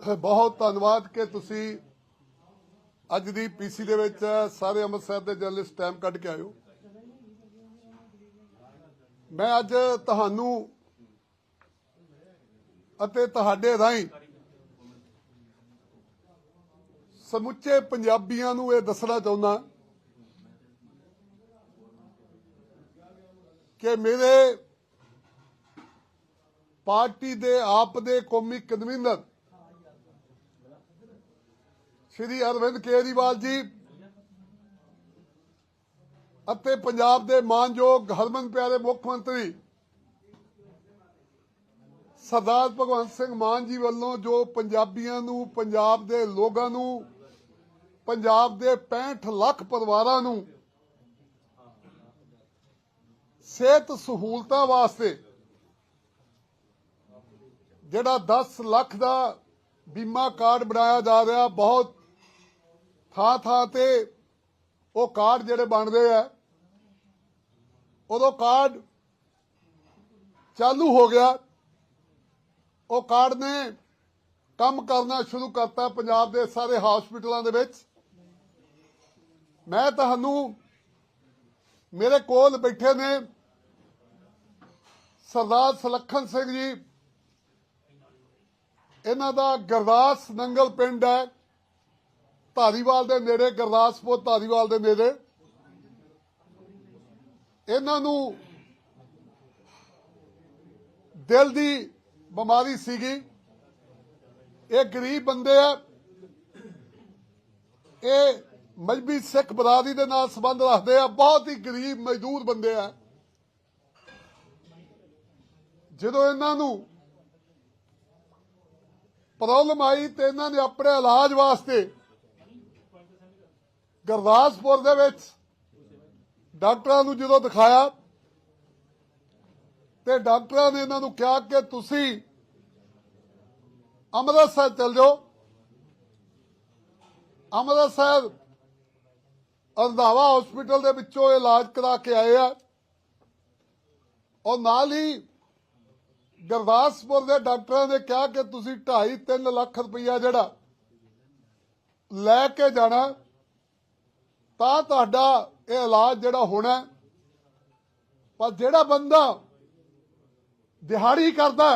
ਬਹੁਤ ਧੰਨਵਾਦ ਕਿ ਤੁਸੀਂ ਅੱਜ ਦੀ ਪੀਸੀ ਦੇ ਵਿੱਚ ਸਾਰੇ ਅੰਮ੍ਰਿਤਸਰ ਦੇ ਜਰਨਲਿਸਟ ਟਾਈਮ ਕੱਢ ਕੇ ਆਇਓ ਮੈਂ ਅੱਜ ਤੁਹਾਨੂੰ ਅਤੇ ਤੁਹਾਡੇ ਰਾਹੀਂ ਸਮੁੱਚੇ ਪੰਜਾਬੀਆਂ ਨੂੰ ਇਹ ਦੱਸਣਾ ਚਾਹੁੰਦਾ ਕਿ ਮੇਰੇ ਪਾਰਟੀ ਦੇ ਆਪ ਦੇ ਕੌਮੀ ਕਨਵੀਨਰ ਸ਼੍ਰੀ ਅਰਵਿੰਦ ਕੇਜਰੀਵਾਲ ਜੀ ਅਤੇ ਪੰਜਾਬ ਦੇ ਮਾਨਯੋਗ ਹਰਮਨ ਪਿਆਰੇ ਮੁੱਖ ਮੰਤਰੀ ਸਰਦਾਰ ਭਗਵੰਤ ਸਿੰਘ ਮਾਨ ਜੀ ਵੱਲੋਂ ਜੋ ਪੰਜਾਬੀਆਂ ਨੂੰ, ਪੰਜਾਬ ਦੇ ਲੋਕਾਂ ਨੂੰ, ਪੰਜਾਬ ਦੇ 65 ਲੱਖ ਪਰਿਵਾਰਾਂ ਨੂੰ ਸਿਹਤ ਸਹੂਲਤਾਂ ਵਾਸਤੇ ਜਿਹੜਾ 10 ਲੱਖ ਦਾ ਬੀਮਾ ਕਾਰਡ ਬਣਾਇਆ ਜਾ ਰਿਹਾ, ਬਹੁਤ ਥਾਂ ਥਾਂ ਤੇ ਉਹ ਕਾਰਡ ਜਿਹੜੇ ਬਣਦੇ ਆ, ਉਦੋਂ ਕਾਰਡ ਚਾਲੂ ਹੋ ਗਿਆ। ਉਹ ਕਾਰਡ ਨੇ ਕੰਮ ਕਰਨਾ ਸ਼ੁਰੂ ਕਰਤਾ ਪੰਜਾਬ ਦੇ ਸਾਰੇ ਹਸਪੀਟਲਾਂ ਦੇ ਵਿੱਚ। ਮੈਂ ਤੁਹਾਨੂੰ ਮੇਰੇ ਕੋਲ ਬੈਠੇ ਨੇ ਸਰਦਾਰ ਸਲੱਖਣ ਸਿੰਘ ਜੀ। ਇਹਨਾਂ ਦਾ ਗਰਦਾਸ ਨੰਗਲ ਪਿੰਡ ਹੈ। ਧਾਰੀਵਾਲ ਦੇ ਨੇੜੇ, ਗੁਰਦਾਸਪੁਰ ਧਾਰੀਵਾਲ ਦੇ ਨੇੜੇ। ਇਹਨਾਂ ਨੂੰ ਦਿਲ ਦੀ ਬਿਮਾਰੀ ਸੀਗੀ। ਇਹ ਗਰੀਬ ਬੰਦੇ ਆ। ਇਹ ਮਜਬੀ ਸਿੱਖ ਬਰਾਦਰੀ ਦੇ ਨਾਲ ਸੰਬੰਧ ਰੱਖਦੇ ਆ। ਬਹੁਤ ਹੀ ਗਰੀਬ, ਮਜ਼ਦੂਰ ਬੰਦੇ ਆ। ਜਦੋਂ ਇਹਨਾਂ ਨੂੰ ਪ੍ਰੋਬਲਮ ਆਈ ਤੇ ਇਹਨਾਂ ਨੇ ਆਪਣੇ ਇਲਾਜ ਵਾਸਤੇ ਗੁਰਦਾਸਪੁਰ ਦੇ ਵਿੱਚ ਡਾਕਟਰਾਂ ਨੂੰ ਜਦੋਂ ਦਿਖਾਇਆ ਤੇ ਡਾਕਟਰਾਂ ਨੇ ਇਹਨਾਂ ਨੂੰ ਕਿਹਾ ਕਿ ਤੁਸੀਂ ਅੰਮ੍ਰਿਤਸਰ ਚਲ ਜਾਓ। ਅੰਮ੍ਰਿਤਸਰ ਅੰਧਾਵਾ ਹਸਪੀਟਲ ਦੇ ਵਿੱਚੋਂ ਇਲਾਜ ਕਰਾ ਕੇ ਆਏ ਆ। ਔਰ ਨਾਲ ਹੀ ਗੁਰਦਾਸਪੁਰ ਦੇ ਡਾਕਟਰਾਂ ਨੇ ਕਿਹਾ ਕਿ ਤੁਸੀਂ 2.5 3 ਲੱਖ ਰੁਪਈਆ ਜਿਹੜਾ ਲੈ ਕੇ ਜਾਣਾ ਤਾਂ ਤੁਹਾਡਾ ਇਹ ਇਲਾਜ ਜਿਹੜਾ ਹੋਣਾ ਪਰ ਜਿਹੜਾ ਬੰਦਾ ਦਿਹਾੜੀ ਕਰਦਾ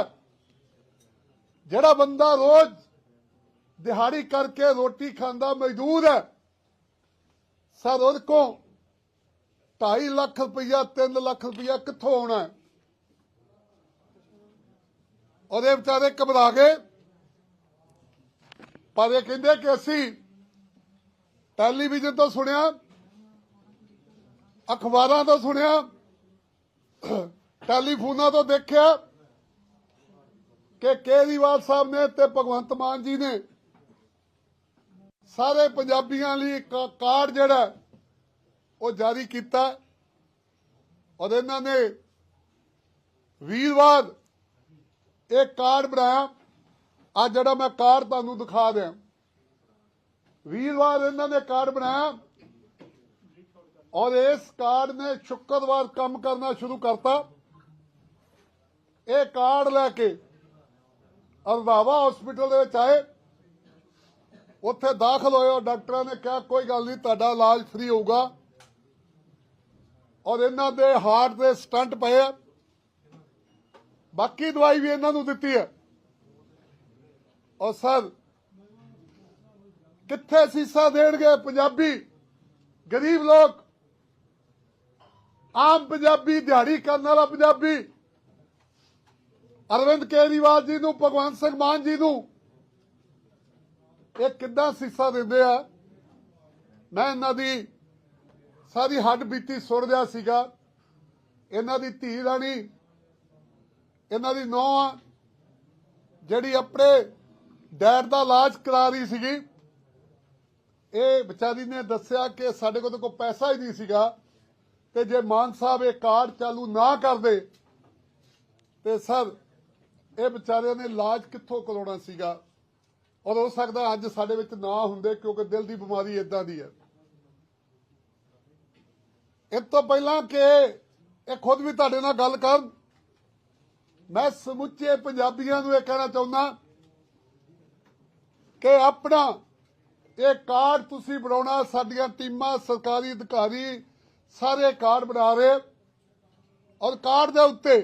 ਜਿਹੜਾ ਬੰਦਾ ਰੋਜ਼ ਦਿਹਾੜੀ ਕਰਕੇ ਰੋਟੀ ਖਾਂਦਾ ਮਜ਼ਦੂਰ ਹੈ, ਸਰ ਉਹਦੇ ਕੋ 2.5 ਲੱਖ ਰੁਪਈਆ 3 ਲੱਖ ਰੁਪਈਆ ਕਿੱਥੋਂ ਆਉਣਾ ਹੈ? ਉਹਦੇ ਵਿਚਾਰੇ ਘਬਰਾ ਗਏ, ਪਰ ਇਹ ਕਹਿੰਦੇ ਕਿ ਅਸੀਂ ਟੈਲੀਵਿਜ਼ਨ ਤੋਂ ਸੁਣਿਆ, ਅਖਬਾਰਾਂ ਤੋਂ ਸੁਣਿਆ, ਟੈਲੀਫੋਨਾਂ ਤੋਂ ਦੇਖਿਆ ਕਿ ਕੇਜਰੀਵਾਲ ਸਾਹਿਬ ਨੇ ਤੇ ਭਗਵੰਤ ਮਾਨ ਜੀ ਨੇ ਸਾਰੇ ਪੰਜਾਬੀਆਂ ਲਈ ਇੱਕ ਕਾਰਡ ਜਿਹੜਾ ਉਹ ਜਾਰੀ ਕੀਤਾ ਔਰ ਇਹਨਾਂ ਨੇ ਵੀਰਵਾਰ ਇਹ ਕਾਰਡ ਬਣਾਇਆ। ਅੱਜ ਜਿਹੜਾ ਮੈਂ ਕਾਰਡ ਤੁਹਾਨੂੰ ਦਿਖਾ ਦਿਆਂ ਵੀਰਵਾਰ ਇਹਨਾਂ ਨੇ ਕਾਰਡ ਬਣਾਇਆ ਔਰ ਇਸ ਕਾਰਡ ਨੇ ਸ਼ੁੱਕਰਵਾਰ ਕੰਮ ਕਰਨਾ ਸ਼ੁਰੂ ਕਰਤਾ। ਇਹ ਕਾਰਡ ਲੈ ਕੇ ਅਰਦਾਵਾ ਹਸਪੀਟਲ ਦੇ ਵਿੱਚ ਆਏ। ਉੱਥੇ ਦਾਖਲ ਹੋਏ ਔਰ ਡਾਕਟਰਾਂ ਨੇ ਕਿਹਾ, ਕੋਈ ਗੱਲ ਨਹੀਂ, ਤੁਹਾਡਾ ਇਲਾਜ ਫ੍ਰੀ ਹੋਊਗਾ। ਔਰ ਇਹਨਾਂ ਦੇ ਹਾਰਟ ਦੇ ਸਟੰਟ ਪਏ ਆ। ਬਾਕੀ ਦਵਾਈ ਵੀ ਇਹਨਾਂ ਨੂੰ ਦਿੱਤੀ ਹੈ। ਔਰ ਸਰ ਕਿੱਥੇ ਸੀਸਾ ਦੇਣਗੇ ਪੰਜਾਬੀ? ਗਰੀਬ ਲੋਕ। ਆਮ ਪੰਜਾਬੀ ਦਿਹਾੜੀ ਕਰਨ ਵਾਲਾ ਪੰਜਾਬੀ। ਅਰਵਿੰਦ ਕੇਜਰੀਵਾਲ ਜੀ ਨੂੰ, ਭਗਵੰਤ ਸਿੰਘ ਮਾਨ ਜੀ ਨੂੰ। ਇਹ ਕਿੱਦਾਂ ਸੀਸਾ ਦਿੰਦੇ ਆ? ਮੈਂ ਇਹਨਾਂ ਦੀ ਸਾਰੀ ਹੱਡ ਬੀਤੀ ਸੁਣ ਰਿਹਾ ਸੀਗਾ। ਇਹਨਾਂ ਦੀ ਧੀ ਰਾਣੀ, ਇਹਨਾਂ ਦੀ ਨੌਂ ਆ, ਜਿਹੜੀ ਆਪਣੇ ਡੈਡ ਦਾ ਇਲਾਜ ਕਰਾ ਰਹੀ ਸੀਗੀ। ਇਹ ਵਿਚਾਰੀ ਨੇ ਦੱਸਿਆ ਕਿ ਸਾਡੇ ਕੋਲ ਤਾਂ ਕੋਈ ਪੈਸਾ ਹੀ ਨਹੀਂ ਸੀਗਾ ਤੇ ਜੇ ਮਾਨ ਸਾਹਿਬ ਇਹ ਕਾਰਡ ਚਾਲੂ ਨਾ ਕਰਦੇ ਤੇ ਸਰ, ਇਹ ਵਿਚਾਰਿਆਂ ਨੇ ਇਲਾਜ ਕਿੱਥੋਂ ਕਰਾਉਣਾ ਸੀਗਾ? ਔਰ ਹੋ ਸਕਦਾ ਅੱਜ ਸਾਡੇ ਵਿੱਚ ਨਾ ਹੁੰਦੇ ਕਿਉਂਕਿ ਦਿਲ ਦੀ ਬਿਮਾਰੀ ਇਦਾਂ ਦੀ ਹੈ। ਇਸ ਤੋਂ ਪਹਿਲਾਂ ਕਿ ਇਹ ਖੁਦ ਵੀ ਤੁਹਾਡੇ ਨਾਲ ਗੱਲ ਕਰਨ। ਮੈਂ ਸਮੁੱਚੇ ਪੰਜਾਬੀਆਂ ਨੂੰ ਇਹ ਕਹਿਣਾ ਚਾਹੁੰਦਾ ਕਿ ਆਪਣਾ ਇਹ ਕਾਰਡ ਤੁਸੀਂ ਬਣਾਉਣਾ, ਸਾਡੀਆਂ ਟੀਮਾਂ, ਸਰਕਾਰੀ ਅਧਿਕਾਰੀ ਸਾਰੇ ਕਾਰਡ ਬਣਾ ਰਹੇ। ਔਰ ਕਾਰਡ ਦੇ ਉੱਤੇ,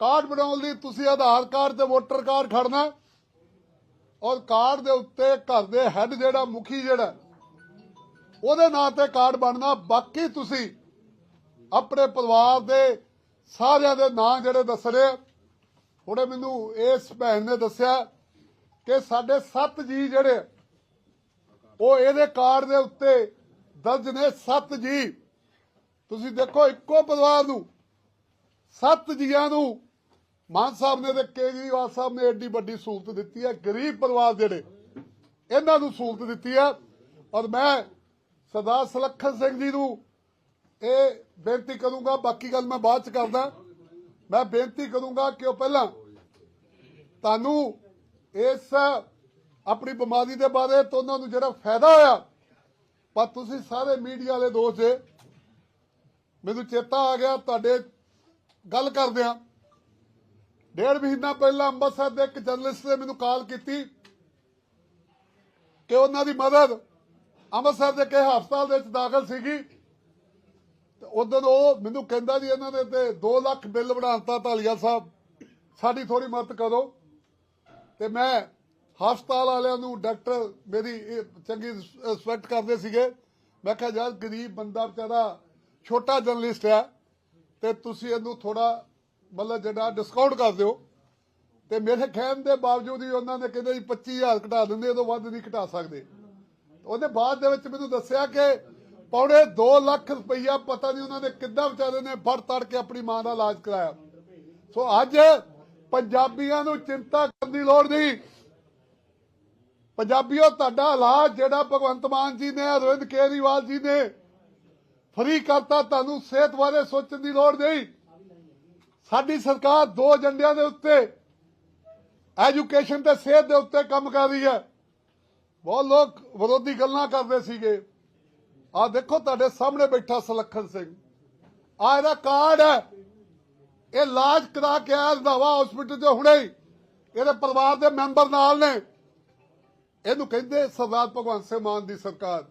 ਕਾਰਡ ਬਣਾਉਣ ਲਈ ਤੁਸੀਂ ਆਧਾਰ ਕਾਰਡ ਤੇ ਵੋਟਰ ਕਾਰਡ ਖੜਨਾ ਔਰ ਕਾਰਡ ਦੇ ਉੱਤੇ ਘਰ ਦੇ ਹੈੱਡ ਜਿਹੜਾ, ਮੁਖੀ ਜਿਹੜਾ, ਉਹਦੇ ਨਾਂ ਤੇ ਕਾਰਡ ਬਣਨਾ। ਬਾਕੀ ਤੁਸੀਂ ਆਪਣੇ ਪਰਿਵਾਰ ਦੇ ਸਾਰਿਆਂ ਦੇ ਨਾਂ ਜਿਹੜੇ ਦੱਸਣੇ ਆ। ਹੁਣੇ ਮੈਨੂੰ ਇਸ ਭੈਣ ਨੇ ਦੱਸਿਆ ਕਿ ਸਾਡੇ ਸੱਤ ਜੀ ਜਿਹੜੇ ਉਹ ਇਹਦੇ ਕਾਰਡ ਦੇ ਉੱਤੇ ਦਰਜ ਨੇ ਸੱਤ ਜੀ। ਤੁਸੀਂ ਦੇਖੋ ਇੱਕੋ ਪਰਿਵਾਰ ਨੂੰ ਸੱਤ ਜੀਆਂ ਨੂੰ ਮਾਨ ਸਾਹਿਬ ਨੇ ਤੇ ਕੇਜਰੀਵਾਲ ਸਾਹਿਬ ਨੇ ਏਡੀ ਵੱਡੀ ਸਹੂਲਤ ਦਿੱਤੀ ਹੈ, ਗਰੀਬ ਪਰਿਵਾਰ ਜਿਹੜੇ, ਇਹਨਾਂ ਨੂੰ ਸਹੂਲਤ ਦਿੱਤੀ ਹੈ। ਔਰ ਮੈਂ ਸਰਦਾਰ ਸੁਲੱਖਣ ਸਿੰਘ ਜੀ ਨੂੰ ਇਹ ਬੇਨਤੀ ਕਰੂੰਗਾ, ਬਾਕੀ ਗੱਲ ਮੈਂ ਬਾਅਦ ਚ ਕਰਦਾ। ਮੈਂ ਬੇਨਤੀ ਕਰੂੰਗਾ ਕਿ ਉਹ ਪਹਿਲਾਂ ਤੁਹਾਨੂੰ ਇਸ ਆਪਣੀ ਬਿਮਾਰੀ ਦੇ ਬਾਰੇ ਤੋਂ ਉਹਨਾਂ ਨੂੰ ਜਿਹੜਾ ਫਾਇਦਾ ਹੋਇਆ। ਪਰ ਤੁਸੀਂ ਸਾਰੇ ਮੀਡੀਆ ਵਾਲੇ ਦੋਸਤ ਜੇ। ਮੈਨੂੰ ਚੇਤਾ ਆ ਗਿਆ, ਤੁਹਾਡੇ ਗੱਲ ਕਰਦੇ ਆ ਡੇਢ ਮਹੀਨਾ ਪਹਿਲਾਂ ਅੰਮ੍ਰਿਤਸਰ ਦੇ ਇੱਕ ਜਰਨਲਿਸਟ ਨੇ ਮੈਨੂੰ ਕਾਲ ਕੀਤੀ ਕਿ ਉਹਨਾਂ ਦੀ ਮਦਦ ਅੰਮ੍ਰਿਤਸਰ ਦੇ ਕਿਸੇ ਹਸਪਤਾਲ ਦੇ ਵਿੱਚ ਦਾਖਲ ਸੀਗੀ। ਤੇ ਉਦੋਂ ਉਹ ਮੈਨੂੰ ਕਹਿੰਦਾ ਜੀ, ਇਹਨਾਂ ਦੇ ਤੇ 2 ਲੱਖ ਬਿੱਲ ਬਣਾਉਂਦਾ ਧਾਲੀਆ ਸਾਹਿਬ। ਸਾਡੀ ਥੋੜੀ ਮਦਦ ਕਰੋ। ਤੇ ਮੈਂ ਹਸਪਤਾਲ ਵਾਲਿਆਂ ਨੂੰ ਡਾਕਟਰ ਮੇਰੀ ਚੰਗੀ ਰਿਸਪੈਕਟ ਕਰਦੇ ਸੀਗੇ। ਮੈਂ ਕਿਹਾ, ਯਾਰ, ਗਰੀਬ ਬੰਦਾ ਵਿਚਾਰਾ ਛੋਟਾ ਜਰਨਲਿਸਟ ਹੈ ਤੇ ਤੁਸੀਂ ਇਹਨੂੰ ਥੋੜਾ ਮਤਲਬ ਜਿਹੜਾ ਡਿਸਕਾਊਂਟ ਕਰ ਦਿਓ। ਤੇ ਮੇਰੇ ਕਹਿਣ ਦੇ ਬਾਵਜੂਦ ਹੀ ਉਹਨਾਂ ਨੇ ਕਹਿੰਦੇ ਜੀ 25000 ਘਟਾ ਦਿੰਦੇ ਇਹ ਤੋਂ ਵੱਧ ਨਹੀਂ ਘਟਾ ਸਕਦੇ। ਉਹਦੇ ਬਾਅਦ ਦੇ ਵਿੱਚ ਮੈਨੂੰ ਦੱਸਿਆ ਕਿ ਪੌਣੇ 2 ਲੱਖ ਰੁਪਈਆ ਪਤਾ ਨਹੀਂ ਉਹਨਾਂ ਨੇ ਕਿੱਦਾਂ ਵਿਚਾਰੇ ਨੇ ਫੜ ਤੜ ਕੇ ਆਪਣੀ ਮਾਂ ਦਾ ਇਲਾਜ ਕਰਾਇਆ। ਸੋ ਅੱਜ ਪੰਜਾਬੀਆਂ ਨੂੰ ਚਿੰਤਾ ਕਰਨ ਦੀ ਲੋੜ ਨਹੀਂ। ਪੰਜਾਬੀਓ, ਤੁਹਾਡਾ ਇਲਾਜ ਜਿਹੜਾ ਭਗਵੰਤ ਮਾਨ ਜੀ ਨੇ, ਅਰਵਿੰਦ ਕੇਜਰੀਵਾਲ ਜੀ ਨੇ ਫਰੀ ਕਰਤਾ, ਤੁਹਾਨੂੰ ਸਿਹਤ ਬਾਰੇ ਸੋਚਣ ਦੀ ਲੋੜ ਨਹੀਂ। ਸਾਡੀ ਸਰਕਾਰ ਦੋ ਏਜੰਡਿਆਂ ਦੇ ਉੱਤੇ ਐਜੂਕੇਸ਼ਨ ਤੇ ਸਿਹਤ ਦੇ ਉੱਤੇ ਕੰਮ ਕਰ ਰਹੀ ਹੈ। ਬਹੁਤ ਲੋਕ ਵਿਰੋਧੀ ਗੱਲਾਂ ਕਰਦੇ ਸੀਗੇ। ਆ ਦੇਖੋ, ਤੁਹਾਡੇ ਸਾਹਮਣੇ ਬੈਠਾ ਸੁਲੱਖਣ ਸਿੰਘ। ਆ ਇਹਦਾ ਕਾਰਡ ਹੈ। ਇਹ ਇਲਾਜ ਕਰਾ ਕੇ ਆਇਆ ਰੰਧਾਵਾ ਹਸਪੀਟਲ 'ਚ ਹੁਣੇ ਇਹਦੇ ਪਰਿਵਾਰ ਦੇ ਮੈਂਬਰ ਨਾਲ ਨੇ। ਇਹਨੂੰ ਕਹਿੰਦੇ ਸਰਦਾਰ ਭਗਵੰਤ ਸਿੰਘ ਮਾਨ ਦੀ ਸਰਕਾਰ।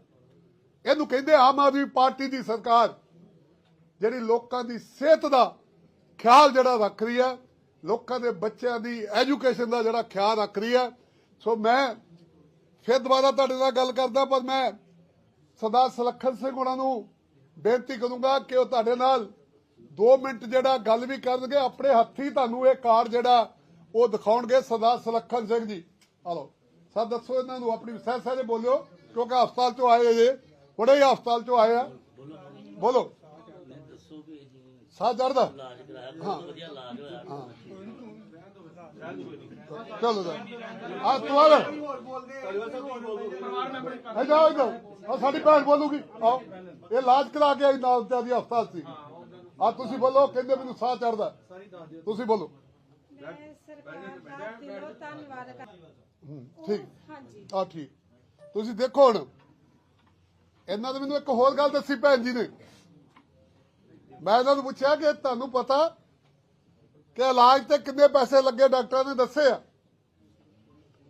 ਇਹਨੂੰ ਕਹਿੰਦੇ ਆਮ ਆਦਮੀ ਪਾਰਟੀ ਦੀ ਸਰਕਾਰ। ਜਿਹੜੀ ਲੋਕਾਂ ਦੀ ਸਿਹਤ ਦਾ ਖਿਆਲ ਜਿਹੜਾ ਰੱਖ ਰਹੀ ਹੈ, ਲੋਕਾਂ ਦੇ ਬੱਚਿਆਂ ਦੀ ਐਜੂਕੇਸ਼ਨ ਦਾ ਜਿਹੜਾ ਖਿਆਲ ਰੱਖ ਰਹੀ ਹੈ। ਸੋ ਮੈਂ ਫਿਰ ਦੁਬਾਰਾ ਤੁਹਾਡੇ ਨਾਲ ਗੱਲ ਕਰਦਾ, ਪਰ ਮੈਂ ਸਰਦਾਰ ਸੁਲੱਖਣ ਸਿੰਘ ਉਹਨਾਂ ਨੂੰ ਬੇਨਤੀ ਕਰੂੰਗਾ ਕਿ ਉਹ ਤੁਹਾਡੇ ਨਾਲ 2 ਮਿੰਟ ਜਿਹੜਾ ਗੱਲ ਵੀ ਕਰਨਗੇ, ਆਪਣੇ ਹੱਥੀ ਤੁਹਾਨੂੰ ਇਹ ਕਾਰਡ ਜਿਹੜਾ ਉਹ ਦਿਖਾਉਣਗੇ ਸਰਦਾਰ ਸੁਲੱਖਣ ਸਿੰਘ ਜੀ। ਹਲੋ ਸਰ ਦੱਸੋ ਇਹਨਾਂ ਨੂੰ, ਆਪਣੀ ਸਹਿ ਸਹਿਜੇ ਬੋਲਿਓ, ਕਿਉਂਕਿ ਹਸਪਤਾਲ ਚੋਂ ਆਏ ਜੇ ਹੁਣੇ ਹੀ ਹਸਪਤਾਲ ਚੋਂ ਆਏ ਆ। ਬੋਲੋ। ਸਾਹ ਚੜਦਾ ਇਲਾਜ ਚਲੋ ਜਾ। ਆ ਤੁਆਲ ਹੈ। ਜਾਓ ਇਧਰ ਆ ਸਾਡੀ ਭੈਣ ਬੋਲੂਗੀ। ਆਓ। ਇਹ ਇਲਾਜ ਕਰਾ ਕੇ ਆਈ ਨਾਲ ਤੇ ਹਸਪਤਾਲ ਸੀ ਆ ਤੁਸੀਂ ਬੋਲੋ, ਕਹਿੰਦੇ ਮੈਨੂੰ ਸਾਹ ਚੜਦਾ ਤੁਸੀਂ ਬੋਲੋ। ਮੈਂ ਸਰਕਾਰ ਦਾ ਦਿਲੋਂ ਧੰਨਵਾਦ ਕਰ ਹੂੰ, ਠੀਕ। ਹਾਂਜੀ। ਆ ਠੀਕ। ਤੁਸੀਂ ਦੇਖੋ ਹੁਣ। ਇਹਨਾਂ ਨੇ ਮੈਨੂੰ ਇੱਕ ਹੋਰ ਗੱਲ ਦੱਸੀ ਭੈਣ ਜੀ ਨੇ। ਮੈਂ ਇਹਨਾਂ ਨੂੰ ਪੁੱਛਿਆ ਕਿ ਤੁਹਾਨੂੰ ਪਤਾ ਕਿ ਇਲਾਜ ਤੇ ਕਿੰਨੇ ਪੈਸੇ ਲੱਗੇ ਡਾਕਟਰਾਂ ਨੇ ਦੱਸੇ ਆ?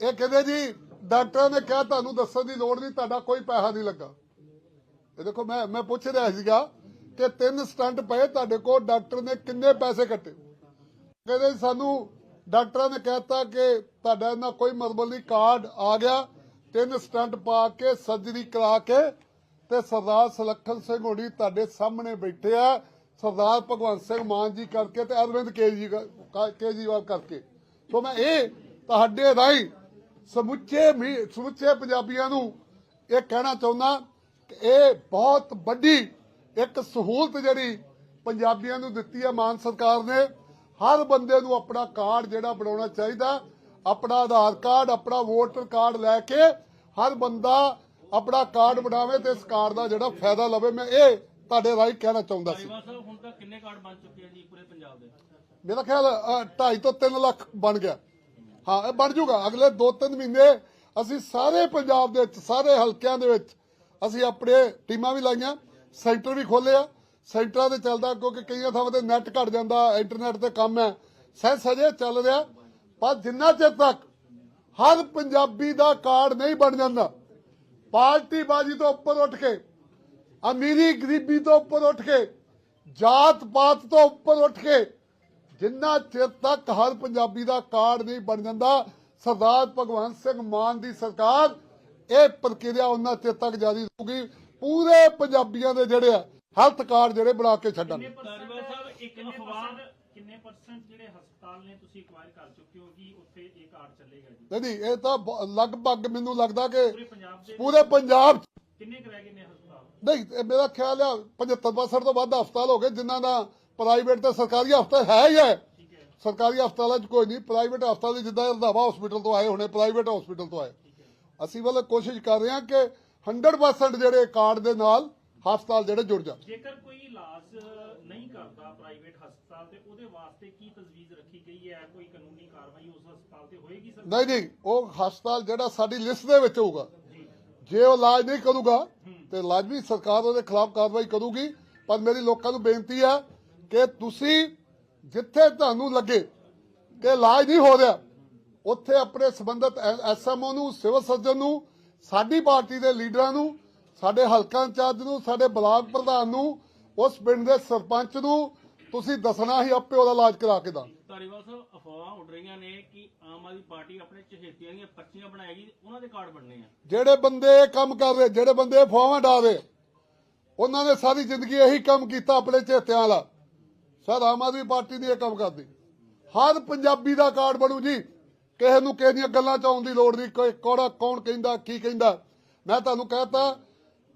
ਇਹ ਕਹਿੰਦੇ ਜੀ ਡਾਕਟਰਾਂ ਨੇ ਕਿਹਾ ਤੁਹਾਨੂੰ ਦੱਸਣ ਦੀ ਲੋੜ ਨਹੀਂ ਤੁਹਾਡਾ ਕੋਈ ਪੈਸਾ ਨਹੀਂ ਲੱਗਾ। ਇਹ ਦੇਖੋ ਮੈਂ ਮੈਂ ਪੁੱਛ ਰਿਹਾ ਸੀਗਾ ਕਿ ਤਿੰਨ ਸਟੰਟ ਪਏ ਤੁਹਾਡੇ ਕੋਲ ਡਾਕਟਰ ਨੇ ਕਿੰਨੇ ਪੈਸੇ ਕੱਟੇ? ਕਹਿੰਦੇ ਸਾਨੂੰ ਡਾਕਟਰਾਂ ਨੇ ਕਹਿਤਾ ਕਿ ਤੁਹਾਡਾ ਇਹਨਾਂ ਕੋਈ ਮਤਲਬ ਨਹੀਂ, ਕਾਰਡ ਆ ਗਿਆ, ਤਿੰਨ ਸਟੰਟ ਪਾ ਕੇ ਸਰਜਰੀ ਕਰਾ ਕੇ ਤੇ ਸਰਦਾਰ ਸੁਲੱਖਣ ਸਿੰਘ ਹੋਣੀ ਤੁਹਾਡੇ ਸਾਹਮਣੇ ਬੈਠੇ ਆ, ਸਰਦਾਰ ਭਗਵੰਤ ਸਿੰਘ ਮਾਨ ਜੀ ਕਰਕੇ ਤੇ ਅਰਵਿੰਦ ਕੇਜਰੀਵਾਲ ਕੇਜਰੀਵਾਲ ਕਰਕੇ। ਸੋ ਮੈਂ ਇਹ ਤੁਹਾਡੇ ਰਾਹੀਂ ਸਮੁੱਚੇ ਮੀ- ਸਮੁੱਚੇ ਪੰਜਾਬੀਆਂ ਨੂੰ ਇਹ ਕਹਿਣਾ ਚਾਹੁੰਦਾ ਕਿ ਇਹ ਬਹੁਤ ਵੱਡੀ ਇੱਕ ਸਹੂਲਤ ਜਿਹੜੀ ਪੰਜਾਬੀਆਂ ਨੂੰ ਦਿੱਤੀ ਹੈ ਮਾਨ ਸਰਕਾਰ ਨੇ। ਹਰ ਬੰਦੇ ਨੂੰ ਆਪਣਾ ਕਾਰਡ ਜਿਹੜਾ ਬਣਾਉਣਾ ਚਾਹੀਦਾ ਆਪਣਾ ਆਧਾਰ ਕਾਰਡ ਆਪਣਾ ਵੋਟਰ ਕਾਰਡ ਲੈ ਕੇ ਹਰ ਬੰਦਾ ਆਪਣਾ ਕਾਰਡ ਬਣਾਵੇ ਤੇ ਇਸ ਕਾਰਡ ਦਾ ਜਿਹੜਾ ਫਾਇਦਾ ਲਵੇ। ਮੈਂ ਇਹ ਤੁਹਾਡੇ ਰਾਹੀਂ ਕਹਿਣਾ ਚਾਹੁੰਦਾ ਸੀ। ਧਾਲੀਵਾਲ ਸਾਹਿਬ ਹੁਣ ਤੱਕ ਕਿੰਨੇ ਕਾਰਡ ਬਣ ਚੁੱਕੇ ਆ ਜੀ ਪੂਰੇ ਪੰਜਾਬ ਦੇ? ਮੇਰਾ ਖਿਆਲ 2.5 ਤੋਂ 3 ਲੱਖ ਬਣ ਗਿਆ। ਹਾਂ ਇਹ ਬਣ ਜਾਊਗਾ ਅਗਲੇ 2-3 ਮਹੀਨੇ ਅਸੀਂ ਸਾਰੇ ਪੰਜਾਬ ਦੇ ਵਿੱਚ ਸਾਰੇ ਹਲਕਿਆਂ ਦੇ ਵਿੱਚ ਅਸੀਂ ਆਪਣੇ ਟੀਮਾਂ ਵੀ ਲਾਈਆਂ ਸੈਂਟਰ ਵੀ ਖੋਲੇ ਆ। ਸੈਂਟਰਾਂ ਤੇ ਚੱਲਦਾ ਕਿਉਂਕਿ ਕਈਆਂ ਥਾਵਾਂ ਤੇ ਨੈਟ ਘਟ ਜਾਂਦਾ, ਇੰਟਰਨੈਟ ਤੇ ਕੰਮ ਹੈ। ਸਹਿ ਸਜੇ ਚੱਲ ਰਿਹਾ, ਪਰ ਜਿੰਨਾ ਚਿਰ ਤੱਕ ਹਰ ਪੰਜਾਬੀ ਦਾ ਕਾਰਡ ਨਹੀਂ ਬਣ ਜਾਂਦਾ ਪਾਰਟੀ ਬਾਜੀ ਤੋਂ ਉੱਪਰ ਉੱਠ ਕੇ, ਅਮੀਰੀ ਗਰੀਬੀ ਤੋਂ ਉੱਪਰ ਉੱਠ ਕੇ ਜਾਤ ਪਾਤ ਤੋਂ ਉੱਪਰ ਉੱਠ ਕੇ, ਜਿੰਨਾ ਚਿਰ ਤੱਕ ਹਰ ਪੰਜਾਬੀ ਦਾ ਕਾਰਡ ਨਹੀਂ ਬਣ ਜਾਂਦਾ, ਸਰਦਾਰ ਭਗਵੰਤ ਸਿੰਘ ਮਾਨ ਦੀ ਸਰਕਾਰ ਇਹ ਪ੍ਰਕਿਰਿਆ ਉਹਨਾਂ ਚਿਰ ਤੱਕ ਜਾਰੀ ਰਹੂਗੀ। ਪੂਰੇ ਪੰਜਾਬੀਆਂ ਦੇ ਜਿਹੜੇ ਆ ਹੈਲਥ ਕਾਰਡ ਜਿਹੜੇ ਬਣਾ ਕੇ ਛੱਡਣ। ਧਾਰੀਵਾਲ ਸਾਹਿਬ ਇੱਕ ਕਿੰਨੇ ਅਫਵਾਹ ਪਰਸੈਂਟ ਕਿੰਨੇ ਪਰਸੈਂਟ ਜਿਹੜੇ ਹਸਪਤਾਲ ਨੇ ਤੁਸੀਂ ਐਕਵਾਇਰ ਕਰ ਚੁੱਕੇ ਹੋ ਕਿ ਉੱਥੇ ਇਹ ਕਾਰਡ ਚੱਲੇਗਾ ਜੀ। ਨਹੀਂ ਇਹ ਤਾਂ ਬ- ਲਗਭਗ ਮੈਨੂੰ ਲੱਗਦਾ ਕਿ ਪੂਰੇ ਪੰਜਾਬ ਦੇ ਪੂਰੇ ਪੰਜਾਬ 'ਚ ਕਿੰਨੇ ਕੁ ਰਹਿ ਗਏ ਨੇ ਹਸਪਤਾਲ? ਨਹੀਂ ਇਹ ਮੇਰਾ ਖਿਆਲ ਆ 75% ਤੋਂ ਵੱਧ ਹਸਪਤਾਲ ਹੋ ਗਏ ਜਿਨ੍ਹਾਂ ਦਾ ਪ੍ਰਾਈਵੇਟ ਤੇ ਸਰਕਾਰੀ ਹਸਪਤਾਲ ਹੈ ਹੀ ਹੈ। ਠੀਕ ਹੈ। ਸਰਕਾਰੀ ਹਸਪਤਾਲਾਂ 'ਚ ਕੋਈ ਨਹੀਂ ਪ੍ਰਾਈਵੇਟ ਹਸਪਤਾਲ ਜਿੱਦਾਂ ਰੰਧਾਵਾ ਹਸਪੀਟਲ ਤੋਂ ਆਏ ਹੋਣੇ ਪ੍ਰਾਈਵੇਟ ਹਸਪੀਟਲ ਤੋਂ ਆਏ। ਅਸੀਂ ਵੱਲ ਕੋਸ਼ਿਸ਼ ਕਰ ਰਹੇ ਹਾਂ ਕਿ 100% ਜਿਹੜੇ ਕਾਰਡ ਦੇ ਨਾਲ ਹਸਪਤਾਲ ਜਿਹੜੇ ਜੁੜ ਜਾਣ ਜੇਕਰ ਕੋਈ ਇਲਾਜ ਨਹੀਂ ਕਰਦਾ ਪ੍ਰਾਈਵੇਟ ਹਸਪਤਾਲ ਤੇ ਉਹਦੇ ਵਾਸਤੇ ਕੀ ਤਜਵੀਜ਼ ਰੱਖੀ ਗਈ ਹੈ? ਕੋਈ ਕਾਨੂੰਨੀ ਕਾਰਵਾਈ ਉਸ ਹਸਪਤਾਲ ਤੇ ਹੋਏਗੀ ਸਰ? ਨਹੀਂ ਨਹੀਂ ਉਹ ਹਸਪਤਾਲ ਜਿਹੜਾ ਸਾਡੀ ਲਿਸਟ ਦੇ ਵਿੱਚ ਹੋਊਗਾ। ਜੇ। ਉਹ ਇਲਾਜ ਨਹੀਂ ਕਰੂਗਾ ਤੇ ਲਾਜ਼ਮੀ ਸਰਕਾਰ ਉਹਦੇ ਖਿਲਾਫ ਕਾਰਵਾਈ ਕਰੂਗੀ। ਪਰ ਮੇਰੀ ਲੋਕਾਂ ਨੂੰ ਬੇਨਤੀ ਹੈ ਕਿ ਤੁਸੀਂ ਜਿੱਥੇ ਤੁਹਾਨੂੰ ਲੱਗੇ ਕਿ ਇਲਾਜ ਨਹੀਂ ਹੋ ਰਿਹਾ ਉੱਥੇ ਆਪਣੇ ਸੰਬੰਧਤ ਐਸਐਮਓ ਨੂੰ ਸਿਵਲ ਸਰਜਨ ਨੂੰ ਸਾਡੀ ਪਾਰਟੀ ਦੇ ਲੀਡਰਾਂ ਨੂੰ ਸਾਡੇ ਹਲਕਾ ਇੰਚਾਰਜ ਨੂੰ ਸਾਡੇ ਬਲਾਕ ਪ੍ਰਧਾਨ ਨੂੰ ਉਸ ਪਿੰਡ ਦੇ ਸਰਪੰਚ ਨੂੰ ਤੁਸੀਂ ਦੱਸਣਾ ਹੀ ਆਪੇ ਉਹਦਾ ਇਲਾਜ ਕਰਾ ਕੇ ਦਾਂ। ਧਾਰੀਵਾਲ ਸਾਹਿਬ ਅਫਵਾਹਾਂ ਉੱਡ ਰਹੀਆਂ ਨੇ ਕਿ ਆਮ ਆਦਮੀ ਪਾਰਟੀ ਆਪਣੇ ਚਹੇਤਿਆਂ ਦੀਆਂ ਪਰਚੀਆਂ ਬਣਾਏਗੀ ਉਹਨਾਂ ਦੇ ਕਾਰਡ ਬਣਨੇ ਆ। ਜਿਹੜੇ ਬੰਦੇ ਇਹ ਕੰਮ ਕਰ ਰਹੇ ਜਿਹੜੇ ਬੰਦੇ ਫੋਵਾਂ ਡਾ ਰਹੇ ਉਹਨਾਂ ਨੇ ਸਾਰੀ ਜ਼ਿੰਦਗੀ ਇਹੀ ਕੰਮ ਕੀਤਾ ਆਪਣੇ ਚੇਤਿਆਂ ਵਾਲਾ। ਸਰ ਆਮ ਆਦਮੀ ਪਾਰਟੀ ਨਹੀਂ ਇਹ ਕੰਮ ਕਰਦੀ। ਹਰ ਪੰਜਾਬੀ ਦਾ ਕਾਰਡ ਬਣੂ ਜੀ। ਕਿਸੇ ਨੂੰ ਕਿਸੇ ਦੀਆਂ ਗੱਲਾਂ ਚ ਆਉਣ ਦੀ ਲੋੜ ਨਹੀਂ ਕੋਈ ਕੋੜਾ ਕੌਣ ਕਹਿੰਦਾ ਕੀ ਕਹਿੰਦਾ। ਮੈਂ ਤੁਹਾਨੂੰ ਕਹਤਾ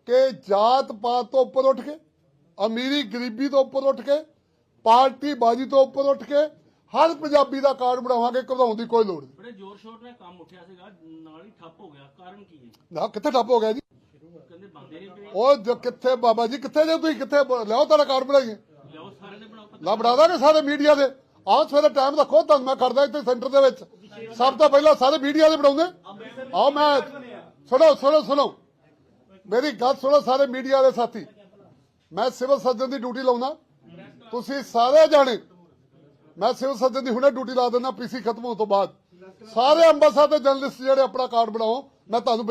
ਕਿ ਜਾਤ ਪਾਤ ਤੋਂ ਉੱਪਰ ਉੱਠ ਕੇ ਅਮੀਰੀ ਗਰੀਬੀ ਤੋਂ ਉੱਪਰ ਉੱਠ ਕੇ ਪਾਰਟੀ ਬਾਜੀ ਤੋਂ ਉੱਪਰ ਉੱਠ ਕੇ ਹਰ ਪੰਜਾਬੀ ਦਾ ਕਾਰਡ ਬਣਾਵਾਂਗੇ ਘਬਰਾਉਣ ਦੀ ਕੋਈ ਲੋੜ ਨਹੀਂ। ਬੜੇ ਜ਼ੋਰ ਸ਼ੋਰ ਨਾਲ ਕੰਮ ਉੱਠਿਆ ਸੀਗਾ ਨਾਲ ਹੀ ਠੱਪ ਹੋ ਗਿਆ ਕਾਰਨ ਕੀ ਹੈ? ਨਾ ਕਿੱਥੇ ਠੱਪ ਹੋ ਗਿਆ ਜੀ? ਕਹਿੰਦੇ ਬੰਦੇ ਨਹੀਂ ਪਏ ਉਹ ਜੋ ਕਿੱਥੇ ਬਾਬਾ ਜੀ ਕਿੱਥੇ ਜੇ ਤੁਸੀਂ ਕਿੱਥੇ ਬ- ਲਿਆਓ ਤੁਹਾਡਾ ਕਾਰਡ ਬਣਾਈਏ। ਲਿਆਓ ਸਾਰੇ ਦੇ ਬਣਾਓ ਲਾ ਬਣਾ ਦਾਂਗੇ ਸਾਰੇ ਮੀਡੀਆ ਦੇ। ਆਓ ਸਵੇਰੇ ਟਾਈਮ ਰੱਖੋ ਤੁਹਾਨੂੰ ਮੈਂ ਕਰਦਾ ਇੱਥੇ ਸੈਂਟਰ ਦੇ ਵਿੱਚ। ਸਭ ਤੋਂ ਪਹਿਲਾਂ ਸਾਰੇ ਮੀਡੀਆ ਦੇ ਬਣਾਉਂਦੇ। ਆਓ ਮੈਂ ਸੁਣੋ ਸੁਣੋ ਸੁਣੋ। ਮੇਰੀ ਗੱਲ ਸੁਣੋ ਸਾਰੇ ਮੀਡੀਆ ਦੇ ਸਾਥੀ। ਮੈਂ ਸਿਵਲ ਸਰਜਨ ਦੀ ਡਿਊਟੀ ਲਾਉਣਾ ਤੁਸੀਂ ਸਾਰੇ ਜਾਣੇ, ਮੈਂ ਸਿਵਲ ਸਰਜਨ ਦੀ ਹੁਣੇ ਡਿਊਟੀ ਲਾ ਦਿੰਦਾ ਪੀਸੀ ਖਤਮ ਹੋਣ ਤੋਂ ਬਾਅਦ। ਸਾਰੇ ਅੰਮ੍ਰਿਤਸਰ ਦੇ ਜਰਨਲਿਸਟ ਜਿਹੜੇ ਆਪਣਾ ਕਾਰਡ ਬਣਾਓ, ਮੈਂ ਤੁਹਾਨੂੰ